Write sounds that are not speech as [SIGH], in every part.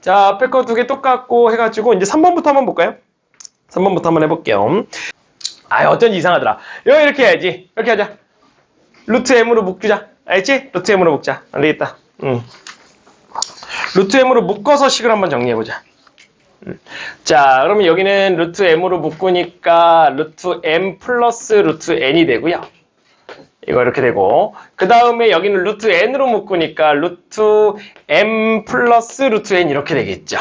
자, 앞에 거 두 개 똑같고 해가지고 이제 3번부터 한번 볼까요? 3번부터 한번 해볼게요. 아, 어쩐지 이상하더라. 여기 이렇게 해야지. 이렇게 하자. 루트 m으로 묶자. 알지? 루트 m으로 묶자. 안 되겠다. 응. 루트 m으로 묶어서 식을 한번 정리해보자. 음. 자, 그러면 여기는 루트 m으로 묶으니까 루트 m 플러스 루트 n이 되고요. 이거 이렇게 되고 그 다음에 여기는 루트 n으로 묶으니까 루트 m 플러스 루트 n 이렇게 되겠죠.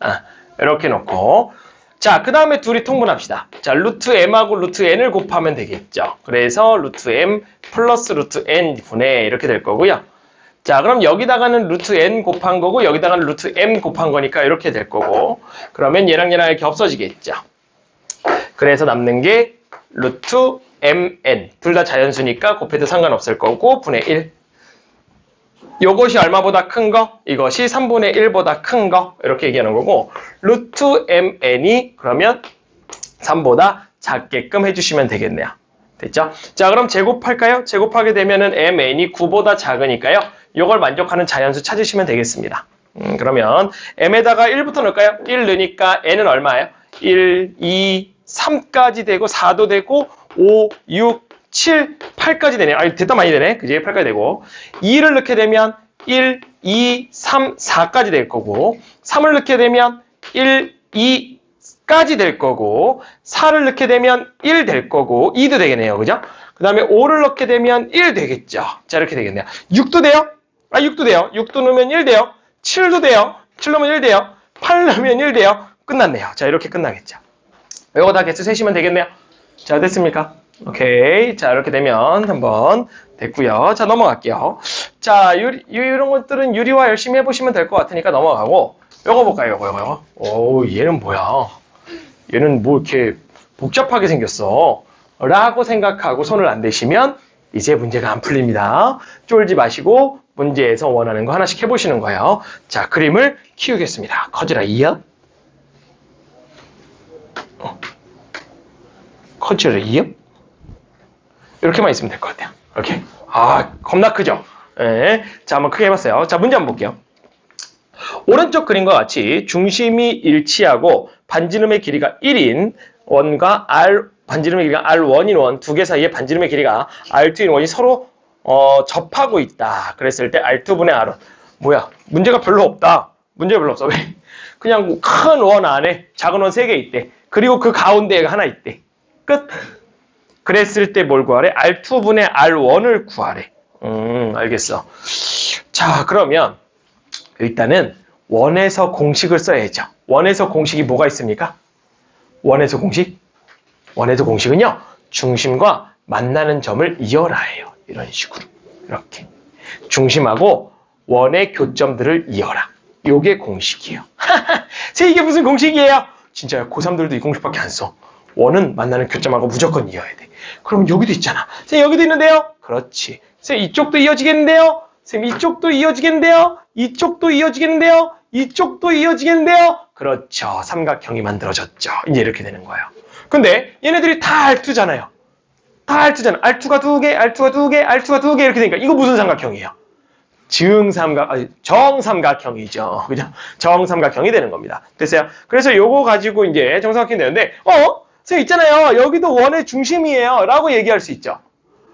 아, 이렇게 놓고 자, 그 다음에 둘이 통분합시다. 자, 루트 m하고 루트 n을 곱하면 되겠죠. 그래서 루트 m 플러스 루트 n 분의 이렇게 될 거고요. 자, 그럼 여기다가는 루트 n 곱한 거고 여기다가는 루트 m 곱한 거니까 이렇게 될 거고 그러면 얘랑 얘랑 이렇게 없어지겠죠. 그래서 남는 게 루트 mn 둘 다 자연수니까 곱해도 상관없을 거고 분의 1 요것이 얼마보다 큰 거? 이것이 3분의 1보다 큰 거? 이렇게 얘기하는 거고 루트 mn이 그러면 3보다 작게끔 해주시면 되겠네요. 됐죠? 자 그럼 제곱할까요? 제곱하게 되면은 mn이 9보다 작으니까요. 이걸 만족하는 자연수 찾으시면 되겠습니다. 음, 그러면 m에다가 1부터 넣을까요? 1 넣으니까 n은 얼마예요? 1, 2, 3까지 되고 4도 되고 5, 6, 7, 8까지 되네. 아, 됐다 많이 되네. 그지? 8까지 되고 2를 넣게 되면 1, 2, 3, 4까지 될 거고 3을 넣게 되면 1, 2 까지 될 거고 4를 넣게 되면 1 될 거고 2도 되겠네요. 그죠? 그 다음에 5를 넣게 되면 1 되겠죠. 자, 이렇게 되겠네요. 6도 돼요? 아, 6도 돼요. 6도 넣으면 1 돼요. 7도 돼요. 7 넣으면 1 돼요. 8 넣으면 1 돼요. 끝났네요. 자, 이렇게 끝나겠죠. 이거 다 개수 세시면 되겠네요. 자, 됐습니까? 오케이. 자, 이렇게 되면 한번 됐고요. 자, 넘어갈게요. 자, 유리, 이런 것들은 유리화 열심히 해보시면 될 것 같으니까 넘어가고 요거 볼까요? 요거, 요거. 오, 얘는 뭐야? 얘는 뭐 이렇게 복잡하게 생겼어. 라고 생각하고 손을 안 대시면 이제 문제가 안 풀립니다. 쫄지 마시고 문제에서 원하는 거 하나씩 해보시는 거예요. 자, 그림을 키우겠습니다. 커즈라 이어. 어. 이어. 이렇게만 있으면 될 것 같아요. 이렇게. 아, 겁나 크죠? 예. 자, 한번 크게 해봤어요. 자, 문제 한번 볼게요. 오른쪽 그림과 같이 중심이 일치하고 반지름의 길이가 1인 원과 R 반지름의 길이가 R1인 원 두 개 사이에 반지름의 길이가 R2인 원이 서로 어, 접하고 있다. 그랬을 때 R2분의 R1 뭐야? 문제가 별로 없다. 문제가 별로 없어. 왜? 그냥 큰 원 안에 작은 원 세 개 있대. 그리고 그 가운데에 하나 있대. 끝. 그랬을 때 뭘 구하래? R2분의 R1을 구하래. 음, 알겠어. 자, 그러면 일단은 원에서 공식을 써야죠. 원에서 공식이 뭐가 있습니까? 원에서 공식? 원에서 공식은요. 중심과 만나는 점을 이어라예요. 이런 식으로. 이렇게. 중심하고 원의 교점들을 이어라. 요게 공식이에요. [LAUGHS] 제 이게 무슨 공식이에요? 진짜요. 고3들도 이 공식밖에 안 써. 원은 만나는 교점하고 무조건 이어야 돼. 그럼 여기도 있잖아. 쌤 여기도 있는데요? 그렇지. 쌤 이쪽도 이어지겠는데요? 쌤 이쪽도 이어지겠는데요? 이쪽도 이어지겠는데요? 이쪽도 이어지겠는데요? 그렇죠. 삼각형이 만들어졌죠. 이제 이렇게 되는 거예요. 근데 얘네들이 다 R2잖아요. 다 R2잖아. R2가 두 개, R2가 두 개, R2가 두 개 이렇게 되니까 이거 무슨 삼각형이에요? 증삼각, 아니, 정삼각형이죠. 그죠? 정삼각형이 되는 겁니다. 됐어요? 그래서 요거 가지고 이제 정삼각형이 되는데, 어? 선생님 있잖아요. 여기도 원의 중심이에요. 라고 얘기할 수 있죠.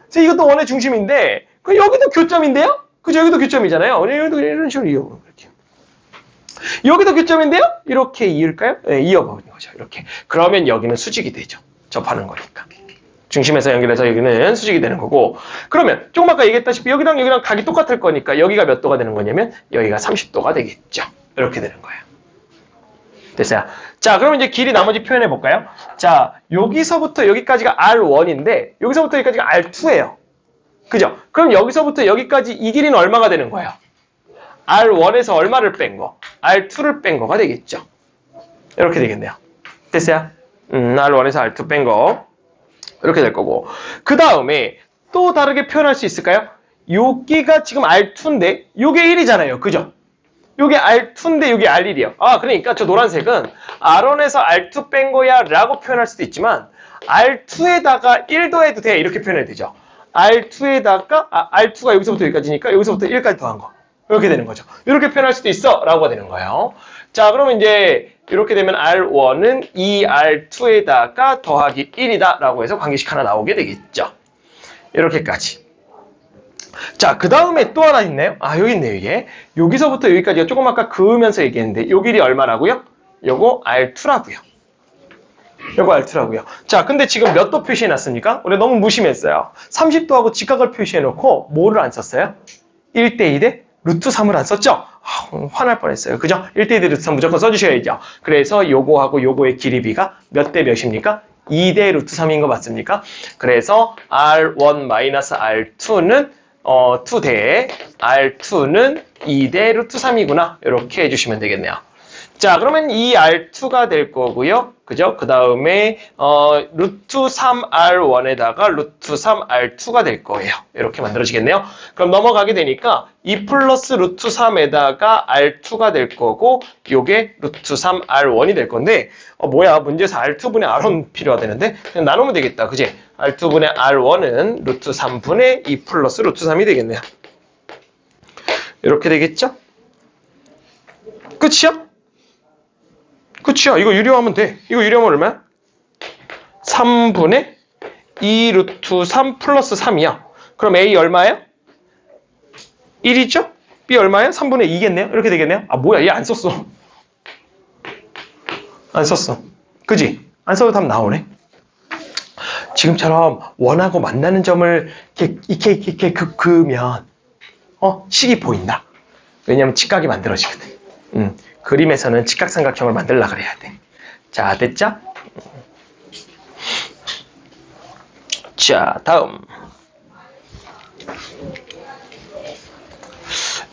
선생님 이것도 원의 중심인데, 그 여기도 교점인데요? 그죠? 여기도 교점이잖아요. 여기도 이런 식으로 이어보는 거죠. 여기도 교점인데요? 이렇게 이을까요? 네, 이어보는 거죠. 이렇게. 그러면 여기는 수직이 되죠. 접하는 거니까. 중심에서 연결해서 여기는 수직이 되는 거고 그러면 조금 아까 얘기했다시피 여기랑 여기랑 각이 똑같을 거니까 여기가 몇 도가 되는 거냐면 여기가 30도가 되겠죠. 이렇게 되는 거예요. 됐어요. 자, 그러면 이제 길이 나머지 표현해 볼까요? 자, 여기서부터 여기까지가 R1인데 여기서부터 여기까지가 R2예요. 그죠? 그럼 여기서부터 여기까지 이 길이는 얼마가 되는 거예요? R1에서 얼마를 뺀 거? R2를 뺀 거가 되겠죠. 이렇게 되겠네요. 됐어요? 음, R1에서 R2 뺀 거. 이렇게 될 거고. 그 다음에 또 다르게 표현할 수 있을까요? 여기가 지금 R2인데 요게 1이잖아요. 그죠? 요게 R2인데 요게 R1이에요. 아, 그러니까 저 노란색은 R1에서 R2 뺀 거야 라고 표현할 수도 있지만 R2에다가 1도 해도 돼. 이렇게 표현해도 되죠. R2에다가 아, R2가 여기서부터 여기까지니까 여기서부터 1까지 더한 거. 이렇게 되는 거죠. 이렇게 표현할 수도 있어 라고 되는 거예요. 자, 그러면 이제 이렇게 되면 R1은 2R2에다가 더하기 1이다 라고 해서 관계식 하나 나오게 되겠죠. 이렇게까지. 자, 그 다음에 또 하나 있네요. 아, 여기 있네요, 이게. 여기서부터 여기까지가 조금 아까 그으면서 얘기했는데, 요 길이 얼마라고요? 요거 R2라고요. 요거 R2라고요. 자, 근데 지금 몇 도 표시해 놨습니까? 우리 너무 무심했어요. 30도하고 직각을 표시해 놓고 뭐를 안 썼어요? 1대 2대 루트 3을 안 썼죠? 아, 화날 뻔했어요. 그죠? 1대 2대 루트 3 무조건 써주셔야죠. 그래서 요거하고 요거의 길이비가 몇 대 몇입니까? 2대 루트 3인 거 맞습니까? 그래서 R1-R2는 어, 2대 R2는 2대 루트 3이구나. 이렇게 해주시면 되겠네요. 자, 그러면 이 R2가 될 거고요. 그죠? 그 다음에 어, 루트 3R1에다가 루트 3R2가 될 거예요. 이렇게 만들어지겠네요. 그럼 넘어가게 되니까 2 플러스 루트 3에다가 R2가 될 거고 요게 루트 3R1이 될 건데 어, 뭐야 문제에서 R2분의 R1 필요하다는데 그냥 나누면 되겠다. 그지? R2분의 R1은 루트 3분의 2 플러스 루트 3이 되겠네요. 이렇게 되겠죠? 끝이요? 그치야. 이거 유리화하면 돼. 이거 유리화하면 얼마야? 3분의 2 루트 3 플러스 3이야. 그럼 A 얼마예요? 1이죠? B 얼마예요? 3분의 2겠네요? 이렇게 되겠네요? 아 뭐야. 얘 안 썼어. 안 썼어. 그지? 안 써도 답 나오네. 지금처럼 원하고 만나는 점을 이렇게 이렇게 그으면 어 식이 보인다. 왜냐면 직각이 만들어지거든 음. 그림에서는 직각삼각형을 만들라 그래야 돼. 자, 됐죠? 자, 다음.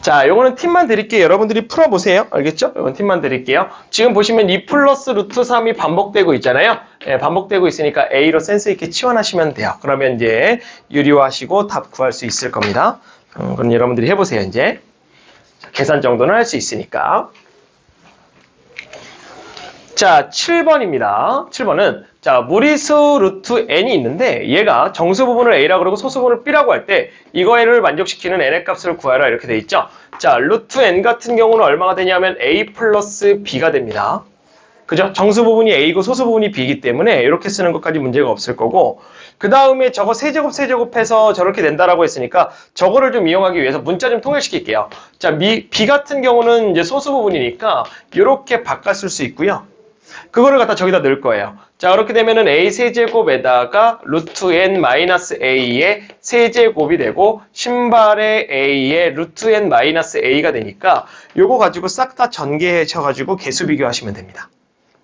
자, 요거는 팁만 드릴게요. 여러분들이 풀어보세요. 알겠죠? 요건 팁만 드릴게요. 지금 보시면 2 플러스 루트 3이 반복되고 있잖아요. 예, 반복되고 있으니까 A로 센스 있게 치환하시면 돼요. 그러면 이제 유리화하시고 답 구할 수 있을 겁니다. 음, 그럼 여러분들이 해보세요, 이제. 자, 계산 정도는 할 수 있으니까. 자, 7번입니다. 7번은 자, 무리수 루트 n이 있는데 얘가 정수 부분을 a라고 그러고 소수 부분을 b라고 할 때 이거를 만족시키는 n의 값을 구하라 이렇게 돼 있죠. 자, 루트 n 같은 경우는 얼마가 되냐면 a 플러스 b가 됩니다. 그죠? 정수 부분이 a고 소수 부분이 b이기 때문에 이렇게 쓰는 것까지 문제가 없을 거고 그 다음에 저거 세제곱 세제곱해서 저렇게 된다라고 했으니까 저거를 좀 이용하기 위해서 문자 좀 통일시킬게요. 자, 미, b 같은 경우는 이제 소수 부분이니까 이렇게 바꿨을 수 있고요. 그거를 갖다 저기다 넣을 거예요. 자, 그렇게 되면은 a 세제곱에다가 루트 n 마이너스 a의 세제곱이 되고 신발의 a의 루트 n 마이너스 a가 되니까 요거 가지고 싹 다 전개해셔가지고 개수 비교하시면 됩니다.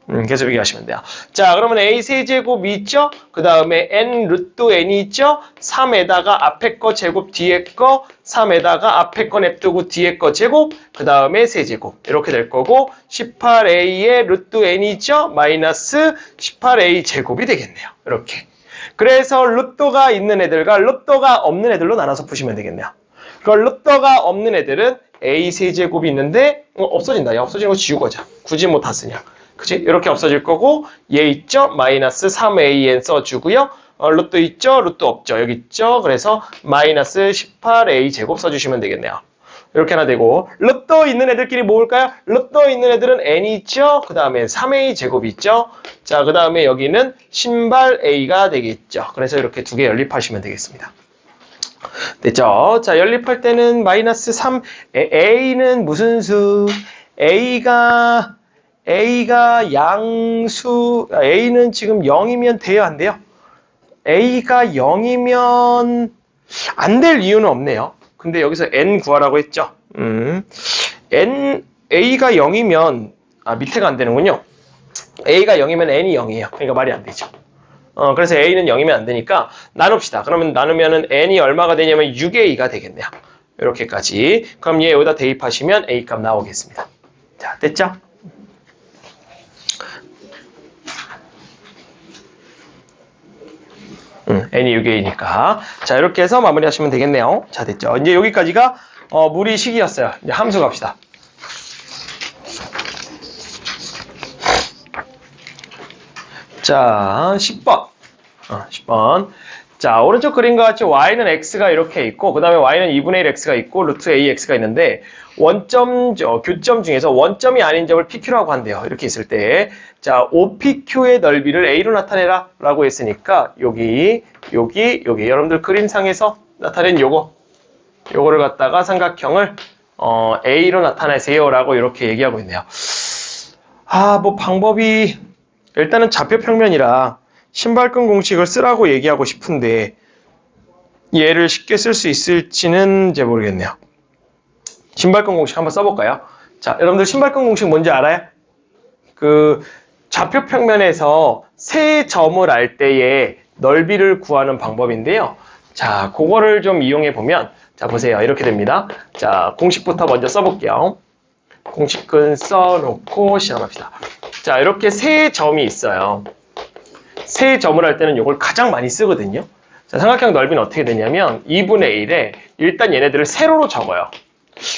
음, 개수 비교하시면 돼요. 자, 그러면 a 세제곱이 있죠? 그 다음에 n 루트 n이 있죠? 3에다가 앞에 거 제곱 뒤에 거 3에다가 앞에 거 냅두고 뒤에 거 제곱 그 다음에 세제곱 이렇게 될 거고 18a의 루트 n이죠? 마이너스 18a 제곱이 되겠네요. 이렇게. 그래서 루트가 있는 애들과 루트가 없는 애들로 나눠서 푸시면 되겠네요. 그 루트가 없는 애들은 a 세제곱이 있는데 어, 없어진다. 야, 없어지는 거 지우고 하자. 굳이 뭐 다 쓰냐. 그치? 이렇게 없어질 거고 얘 있죠? 마이너스 3an 써주고요. 어, 루트 있죠? 루트 없죠? 여기 있죠? 그래서 마이너스 18a 제곱 써주시면 되겠네요. 이렇게 하나 되고 루트 있는 애들끼리 모을까요? 루트 있는 애들은 n이 있죠? 그 다음에 3a 제곱이 있죠? 자, 그 다음에 여기는 신발 a가 되겠죠. 그래서 이렇게 두 개 연립하시면 되겠습니다. 됐죠? 자, 연립할 때는 마이너스 3, a는 무슨 수? a가 A가 양수, A는 지금 0이면 돼요, 안 돼요? A가 0이면 안 될 이유는 없네요. 근데 여기서 N 구하라고 했죠. 음, N, A가 0이면, 아, 밑에가 안 되는군요. A가 0이면 N이 0이에요. 그러니까 말이 안 되죠. 어, 그래서 A는 0이면 안 되니까 나눕시다. 그러면 나누면은 N이 얼마가 되냐면 6A가 되겠네요. 이렇게까지. 그럼 얘 여기다 대입하시면 A 값 나오겠습니다. 자, 됐죠? 음, n이 6a니까. 자, 이렇게 해서 마무리 하시면 되겠네요. 자, 됐죠. 이제 여기까지가, 어, 무리 식이었어요. 이제 함수 갑시다. 자, 10번. 어, 10번. 자, 오른쪽 그림과 같이 y는 x가 이렇게 있고, 그 다음에 y는 2분의 1 x가 있고, 루트 ax가 있는데, 원점, 저, 교점 중에서 원점이 아닌 점을 pq라고 한대요. 이렇게 있을 때. 자, OPQ의 넓이를 a로 나타내라. 라고 했으니까, 여기, 여기, 여기. 여러분들 그림상에서 나타낸 요거. 요거를 갖다가 삼각형을, 어, a로 나타내세요. 라고 이렇게 얘기하고 있네요. 아, 뭐 방법이, 일단은 좌표 평면이라, 신발끈 공식을 쓰라고 얘기하고 싶은데 얘를 쉽게 쓸 수 있을지는 이제 모르겠네요. 신발끈 공식 한번 써볼까요? 자, 여러분들 신발끈 공식 뭔지 알아요? 그 좌표 평면에서 세 점을 알 때의 넓이를 구하는 방법인데요. 자, 그거를 좀 이용해 보면 자, 보세요. 이렇게 됩니다. 자, 공식부터 먼저 써볼게요. 공식끈 써놓고 시작합시다. 자, 이렇게 세 점이 있어요. 세 점을 할 때는 이걸 가장 많이 쓰거든요. 자, 삼각형 넓이는 어떻게 되냐면 2분의 1에 일단 얘네들을 세로로 적어요.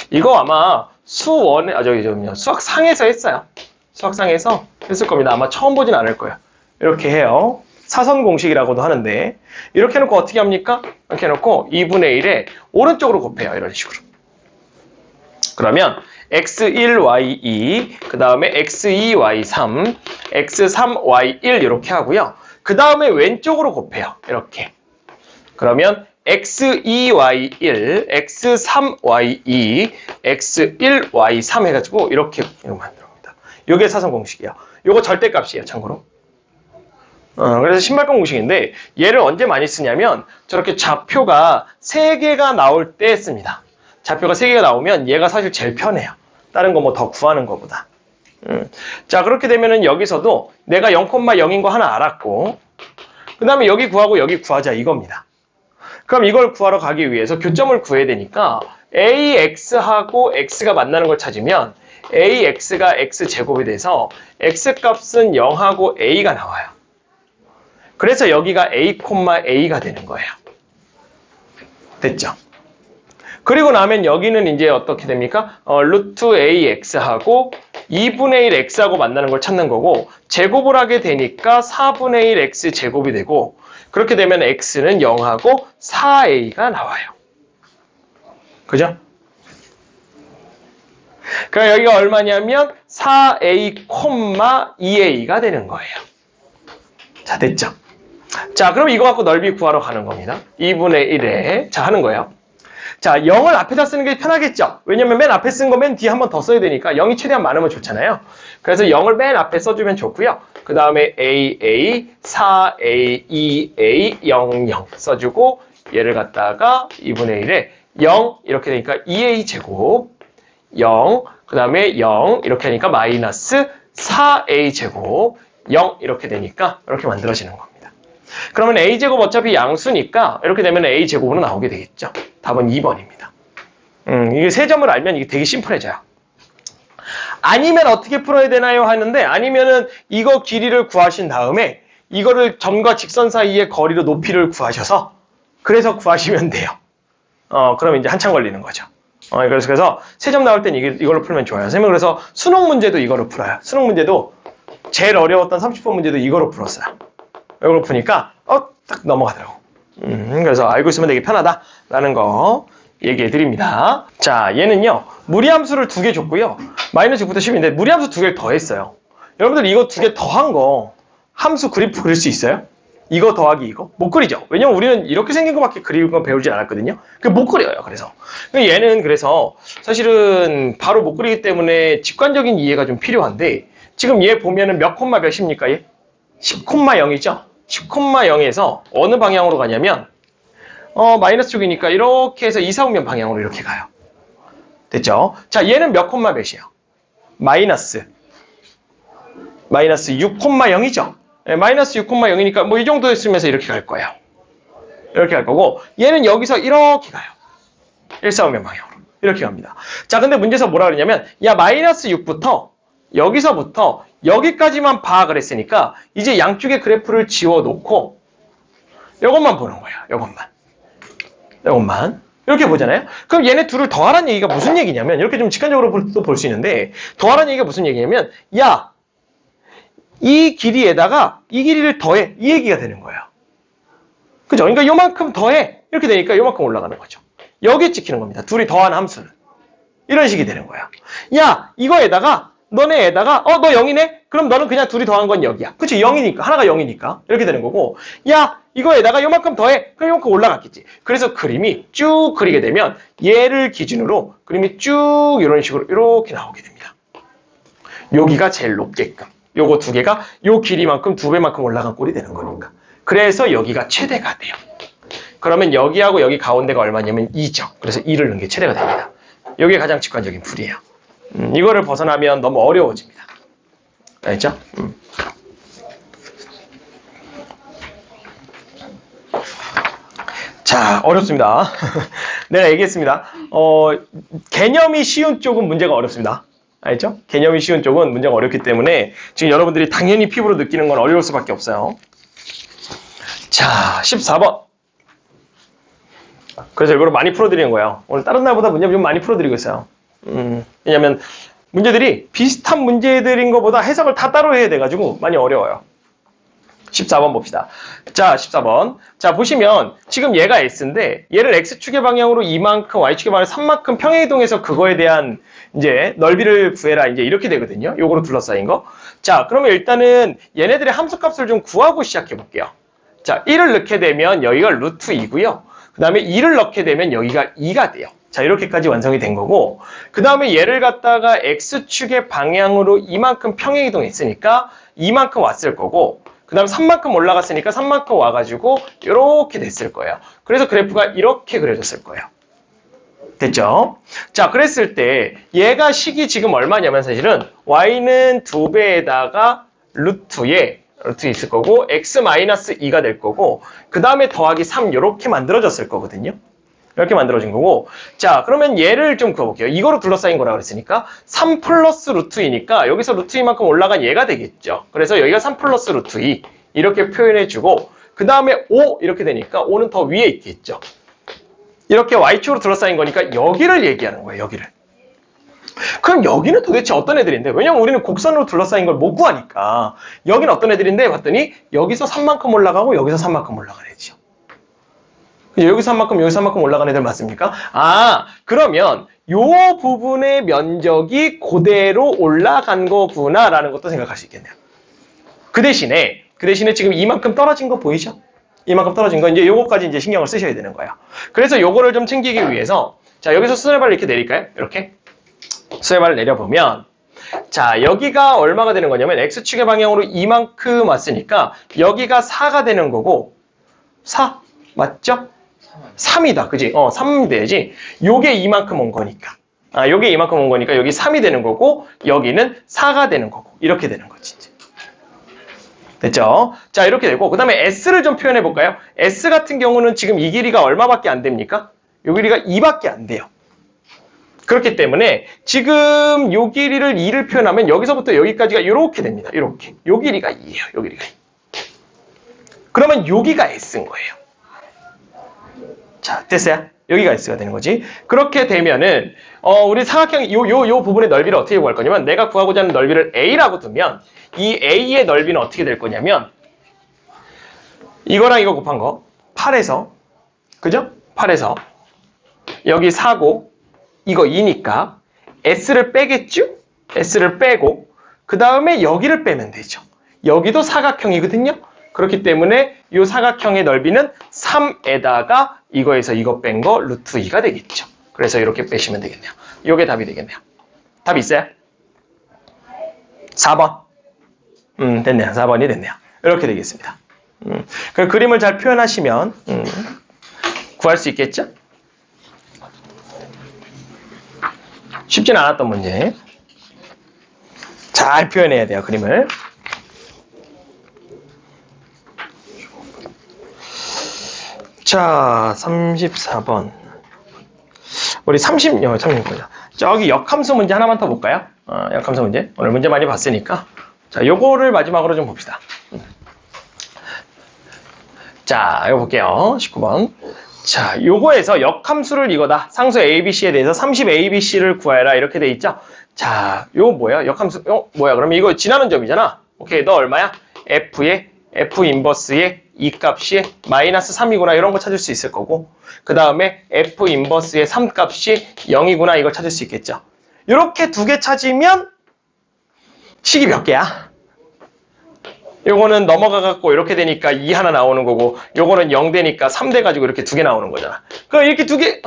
이거 아마 수원에 아 저기 저기요 수학상에서 했어요. 수학상에서 했을 겁니다. 아마 처음 보진 않을 거예요. 이렇게 해요. 사선 공식이라고도 하는데 이렇게 해놓고 어떻게 합니까? 이렇게 해놓고 2분의 1에 오른쪽으로 곱해요. 이런 식으로. 그러면 x1, y2, 그 다음에 x2, y3, x3, y1 이렇게 하고요. 그 다음에 왼쪽으로 곱해요. 이렇게. 그러면 x2, y1, x3, y2, x1, y3 해가지고 이렇게 만들어 봅니다. 이게 사선 공식이에요. 이거 절대값이에요. 참고로. 어, 그래서 신발끈 공식인데 얘를 언제 많이 쓰냐면 저렇게 좌표가 3개가 나올 때 씁니다. 좌표가 3개가 나오면 얘가 사실 제일 편해요. 다른 거 뭐 더 구하는 것보다. 음. 자, 그렇게 되면은 여기서도 내가 0,0인 거 하나 알았고, 그 다음에 여기 구하고 여기 구하자 이겁니다. 그럼 이걸 구하러 가기 위해서 교점을 구해야 되니까 AX하고 X가 만나는 걸 찾으면 AX가 X제곱이 돼서 X 값은 0하고 A가 나와요. 그래서 여기가 A, A가 되는 거예요. 됐죠? 그리고 나면 여기는 이제 어떻게 됩니까? 어, 루트 AX하고 2분의 1 X하고 만나는 걸 찾는 거고 제곱을 하게 되니까 4분의 1 X 제곱이 되고 그렇게 되면 X는 0하고 4A가 나와요. 그죠? 그럼 여기가 얼마냐면 4A, 2A가 되는 거예요. 자, 됐죠? 자, 그럼 이거 갖고 넓이 구하러 가는 겁니다. 2분의 1에. 자, 하는 거예요. 자, 0을 앞에다 쓰는 게 편하겠죠? 왜냐면 맨 앞에 쓴 거 맨 뒤에 한 번 더 써야 되니까 0이 최대한 많으면 좋잖아요. 그래서 0을 맨 앞에 써주면 좋고요. 그 다음에 A, A, 4A, 2A, 0, 0 써주고 얘를 갖다가 2분의 1에 0 이렇게 되니까 2A 제곱 0, 그 다음에 0 이렇게 하니까 마이너스 4A 제곱 0 이렇게 되니까 이렇게 만들어지는 겁니다. 그러면 A제곱 어차피 양수니까 이렇게 되면 A제곱으로 나오게 되겠죠. 답은 2번입니다. 음, 이게 세 점을 알면 이게 되게 심플해져요. 아니면 어떻게 풀어야 되나요? 하는데 아니면은 이거 길이를 구하신 다음에 이거를 점과 직선 사이의 거리로 높이를 구하셔서 그래서 구하시면 돼요. 어, 그럼 이제 한참 걸리는 거죠. 어, 그래서 그래서 세 점 나올 땐 이게, 이걸로 풀면 좋아요. 선생님 그래서 수능 문제도 이거로 풀어요. 수능 문제도 제일 어려웠던 30번 문제도 이거로 풀었어요. 이걸로 푸니까 어, 딱 넘어가더라고. 음, 그래서 알고 있으면 되게 편하다라는 거 얘기해 드립니다. 자, 얘는요, 무리함수를 두 개 줬고요. 마이너스 6부터 10인데 무리함수 두 개를 더했어요. 여러분들 이거 두 개 더한 거 함수 그래프 그릴 수 있어요? 이거 더하기 이거? 못 그리죠. 왜냐면 우리는 이렇게 생긴 것밖에 그리는 건 배우지 않았거든요. 그 못 그려요. 그래서 얘는 그래서 사실은 바로 못 그리기 때문에 직관적인 이해가 좀 필요한데 지금 얘 보면은 몇 콤마 몇입니까? 얘 10콤마 0이죠. 10콤마 0에서 어느 방향으로 가냐면 어, 마이너스 쪽이니까 이렇게 해서 이사오면 방향으로 이렇게 가요. 됐죠? 자, 얘는 몇 콤마 몇이에요? 마이너스. 마이너스 6,0이죠? 네, 마이너스 6,0이니까 뭐 이 정도 있으면서 이렇게 갈 거예요. 이렇게 갈 거고, 얘는 여기서 이렇게 가요. 1사오면 방향으로. 이렇게 갑니다. 자, 근데 문제에서 뭐라 그러냐면, 야, 마이너스 6부터 여기서부터 여기까지만 봐 그랬으니까, 이제 양쪽의 그래프를 지워 놓고, 이것만 보는 거예요. 이것만. 이것만. 이렇게 보잖아요. 그럼 얘네 둘을 더하라는 얘기가 무슨 얘기냐면 이렇게 좀 직관적으로 또볼수 있는데 더하라는 얘기가 무슨 얘기냐면 야, 이 길이에다가 이 길이를 더해 이 얘기가 되는 거예요. 그죠? 그러니까 요만큼 더해. 이렇게 되니까 요만큼 올라가는 거죠. 여기 찍히는 겁니다. 둘이 더한 함수는. 이런 식이 되는 거야. 야, 이거에다가, 너네에다가, 어, 너 0이네? 그럼 너는 그냥 둘이 더한 건 여기야. 그치? 0이니까. 하나가 0이니까. 이렇게 되는 거고. 야, 이거에다가 요만큼 더해. 그럼 요만큼 올라갔겠지. 그래서 그림이 쭉 그리게 되면 얘를 기준으로 그림이 쭉 이런 식으로 이렇게 나오게 됩니다. 여기가 제일 높게끔. 요거 두 개가 요 길이만큼 두 배만큼 올라간 꼴이 되는 거니까. 그래서 여기가 최대가 돼요. 그러면 여기하고 여기 가운데가 얼마냐면 2죠. 그래서 2를 넣는 게 최대가 됩니다. 이게 가장 직관적인 풀이에요. 음, 이거를 벗어나면 너무 어려워집니다. 알죠? 음. 자, 어렵습니다. [LAUGHS] 내가 얘기했습니다. 어, 개념이 쉬운 쪽은 문제가 어렵습니다. 알죠? 개념이 쉬운 쪽은 문제가 어렵기 때문에 지금 여러분들이 당연히 피부로 느끼는 건 어려울 수밖에 없어요. 자, 14번. 그래서 이거를 많이 풀어드리는 거예요. 오늘 다른 날보다 문제 좀 많이 풀어드리고 있어요. 음, 왜냐면 문제들이 비슷한 문제들인 것보다 해석을 다 따로 해야 돼가지고 많이 어려워요. 14번 봅시다. 자, 14번. 자, 보시면 지금 얘가 S인데 얘를 X축의 방향으로 이만큼, Y축의 방향으로 3만큼 평행이동해서 그거에 대한 이제 넓이를 구해라. 이제 이렇게 되거든요. 요거로 둘러싸인 거. 자, 그러면 일단은 얘네들의 함수값을 좀 구하고 시작해 볼게요. 자, 1을 넣게 되면 여기가 루트 2고요. 그 다음에 2를 넣게 되면 여기가 2가 돼요. 자, 이렇게까지 완성이 된 거고, 그 다음에 얘를 갖다가 X축의 방향으로 이만큼 평행이동했으니까 이만큼 왔을 거고, 그 다음 3만큼 올라갔으니까 3만큼 와가지고 이렇게 됐을 거예요. 그래서 그래프가 이렇게 그려졌을 거예요. 됐죠? 자, 그랬을 때 얘가 식이 지금 얼마냐면 사실은 y는 2배에다가 루트에 루트 있을 거고 x-2가 될 거고 그 다음에 더하기 3 이렇게 만들어졌을 거거든요. 이렇게 만들어진 거고 자 그러면 얘를 좀 그어볼게요. 이거로 둘러싸인 거라 그랬으니까 3 플러스 루트 2니까 여기서 루트 2만큼 올라간 얘가 되겠죠. 그래서 여기가 3 플러스 루트 2 이렇게 표현해주고 그 다음에 5 이렇게 되니까 5는 더 위에 있겠죠. 이렇게 y축으로 둘러싸인 거니까 여기를 얘기하는 거예요. 여기를. 그럼 여기는 도대체 어떤 애들인데? 왜냐면 우리는 곡선으로 둘러싸인 걸 못 구하니까 여기는 어떤 애들인데? 봤더니 여기서 3만큼 올라가고 여기서 3만큼 올라가는 애죠. 여기서 3만큼 여기서 3만큼 올라가는 애들 맞습니까? 아 그러면 요 부분의 면적이 그대로 올라간 거구나 라는 것도 생각할 수 있겠네요. 그 대신에 그 대신에 지금 이만큼 떨어진 거 보이죠? 이만큼 떨어진 거 이제 요거까지 이제 신경을 쓰셔야 되는 거예요. 그래서 요거를 좀 챙기기 위해서 자 여기서 수뇌발을 이렇게 내릴까요? 이렇게 수뇌발을 내려보면 자 여기가 얼마가 되는 거냐면 x축의 방향으로 이만큼 왔으니까 여기가 4가 되는 거고 4 맞죠? 3이다 그지? 어 3이 돼야지 요게 이만큼 온 거니까 아 요게 이만큼 온 거니까 여기 3이 되는 거고 여기는 4가 되는 거고 이렇게 되는 거지. 됐죠? 자 이렇게 되고 그 다음에 S를 좀 표현해 볼까요? S 같은 경우는 지금 이 길이가 얼마밖에 안 됩니까? 요 길이가 2밖에 안 돼요. 그렇기 때문에 지금 요 길이를 2를 표현하면 여기서부터 여기까지가 이렇게 됩니다. 이렇게. 요 길이가 2예요. 요 길이가 2. 그러면 여기가 S인 거예요. 자, 됐어요? 여기가 S가 되는 거지. 그렇게 되면은 어, 우리 사각형 요 요 요 부분의 넓이를 어떻게 구할 거냐면 내가 구하고자 하는 넓이를 A라고 두면 이 A의 넓이는 어떻게 될 거냐면 이거랑 이거 곱한 거 8에서 그죠? 8에서 여기 4고 이거 2니까 S를 빼겠죠? S를 빼고 그 다음에 여기를 빼면 되죠. 여기도 사각형이거든요. 그렇기 때문에 이 사각형의 넓이는 3에다가 이거에서 이거 뺀 거 루트 2가 되겠죠. 그래서 이렇게 빼시면 되겠네요. 이게 답이 되겠네요. 답 있어요? 4번. 음, 됐네요. 4번이 됐네요. 이렇게 되겠습니다. 음, 그 그림을 잘 표현하시면 음, 구할 수 있겠죠? 쉽진 않았던 문제. 잘 표현해야 돼요, 그림을. 자, 34번. 우리 30, 어, 30번이다. 저기 역함수 문제 하나만 더 볼까요? 어, 역함수 문제. 오늘 문제 많이 봤으니까. 자, 요거를 마지막으로 좀 봅시다. 음. 자, 이거 볼게요. 19번. 자, 요거에서 역함수를 이거다. 상수 ABC에 대해서 30ABC를 구해라. 이렇게 돼 있죠? 자, 요거 뭐야? 역함수, 어, 뭐야? 그러면 이거 지나는 점이잖아. 오케이, 너 얼마야? F에, F 인버스에 이 값이 마이너스 3이구나 이런 거 찾을 수 있을 거고 그 다음에 f 인버스의 3 값이 0이구나 이걸 찾을 수 있겠죠. 이렇게 두 개 찾으면 식이 몇 개야? 요거는 넘어가 갖고 이렇게 되니까 2 하나 나오는 거고 요거는 0 되니까 3 돼 가지고 이렇게 두 개 나오는 거잖아. 그럼 이렇게 두 개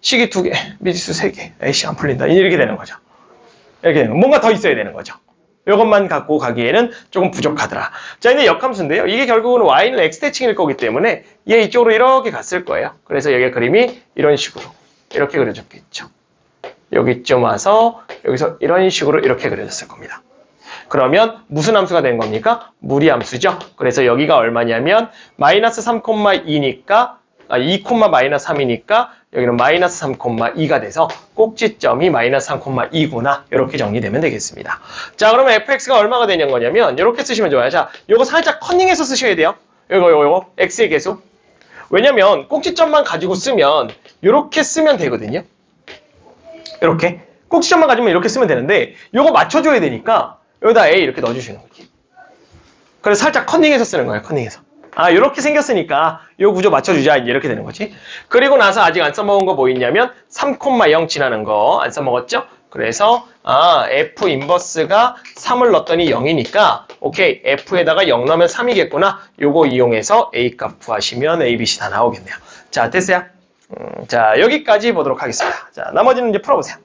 식이 두 개, 미지수 세 개. 에이씨 안 풀린다. 이렇게 되는 거죠. 이렇게 되는 거. 뭔가 더 있어야 되는 거죠. 이것만 갖고 가기에는 조금 부족하더라. 자, 이제 역함수인데요. 이게 결국은 y는 x 대칭일 거기 때문에 얘 이쪽으로 이렇게 갔을 거예요. 그래서 여기 그림이 이런 식으로 이렇게 그려졌겠죠. 여기쯤 와서 여기서 이런 식으로 이렇게 그려졌을 겁니다. 그러면 무슨 함수가 된 겁니까? 무리함수죠. 그래서 여기가 얼마냐면 마이너스 3,2니까 아, 2, 마이너스 3이니까 여기는 마이너스 3,2가 돼서 꼭지점이 마이너스 3,2구나 이렇게 정리되면 되겠습니다. 자 그러면 fx가 얼마가 되는 거냐면 이렇게 쓰시면 좋아요. 자 요거 살짝 커닝해서 쓰셔야 돼요. 요거 요거 요거 x의 개수. 왜냐면 꼭지점만 가지고 쓰면 이렇게 쓰면 되거든요. 이렇게 꼭지점만 가지면 이렇게 쓰면 되는데 요거 맞춰줘야 되니까 여기다 a 이렇게 넣어주시는 거지. 그래서 살짝 커닝해서 쓰는 거예요. 커닝해서. 아 이렇게 생겼으니까 요 구조 맞춰주자 이렇게 되는 거지. 그리고 나서 아직 안 써먹은 거 뭐 있냐면 3,0 지나는 거 안 써먹었죠? 그래서 아 f 인버스가 3을 넣었더니 0이니까 오케이 f에다가 0 넣으면 3이겠구나. 요거 이용해서 a 값 구하시면 a, b, c 다 나오겠네요. 자 됐어요? 음, 자 여기까지 보도록 하겠습니다. 자 나머지는 이제 풀어보세요.